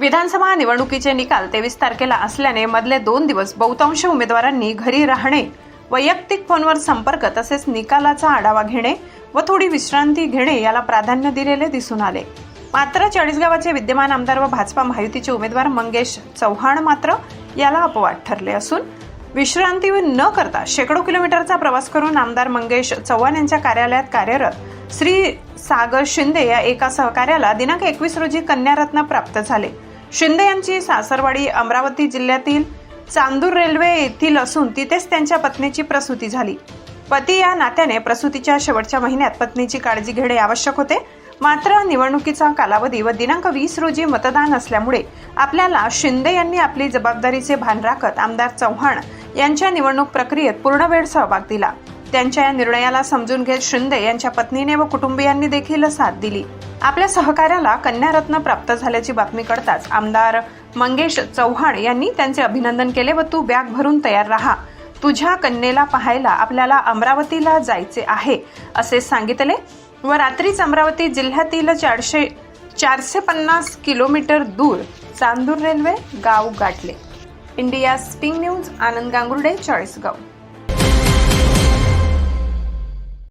विधानसभा निवडणुकीचे निकाल तेवीस तारखेला असल्याने मधले दोन दिवस बहुतांश उमेदवारांनी घरी राहणे वैयक्तिक फोनवर संपर्क तसेच निकालाचा आढावा घेणे व थोडी विश्रांती घेणे याला प्राधान्य दिलेले दिसून आले. मात्र चाळीसगावाचे विद्यमान आमदार व भाजपा महायुतीचे उमेदवार मंगेश चव्हाण मात्र याला अपवाद ठरले असून विश्रांती न करता शेकडो किलोमीटरचा प्रवास करून आमदार मंगेश चव्हाण यांच्या कार्यालयात कार्यरत श्री सागर शिंदे या एका सहकार्याला दिनांक एकवीस रोजी कन्यारत्न प्राप्त झाले. शिंदे यांची सासरवाडी अमरावती जिल्ह्यातील चांदूर रेल्वे येथील असून तिथेच त्यांच्या पत्नीची प्रसूती झाली. पती या नात्याने प्रसूतीच्या शेवटच्या महिन्यात पत्नीची काळजी घेणे आवश्यक होते. मात्र निवडणुकीचा कालावधी व दिनांक वीस रोजी मतदान असल्यामुळे आपल्याला शिंदे यांनी आपली जबाबदारीचे भान राखत आमदार चव्हाण यांच्या निवडणूक प्रक्रियेत पूर्ण वेळ सहभाग दिला. त्यांच्या या निर्णयाला समजून घेत शिंदे यांच्या पत्नीने व कुटुंबियांनी देखील साथ दिली. आपल्या सहकार्याला कन्यारत्न प्राप्त झाल्याची बातमी कळताच आमदार मंगेश चव्हाण यांनी त्यांचे अभिनंदन केले व तू बॅग भरून तयार राहा. तुझ्या कन्येला पाहायला आपल्याला अमरावतीला जायचे आहे असे सांगितले व रात्रीच अमरावती जिल्ह्यातील चारशे चारशे पन्नास किलोमीटर दूर चांदूर रेल्वे गाव गाठले. इंडिया स्पिंग न्यूज आनंद गांगुर्डे चाळीसगाव.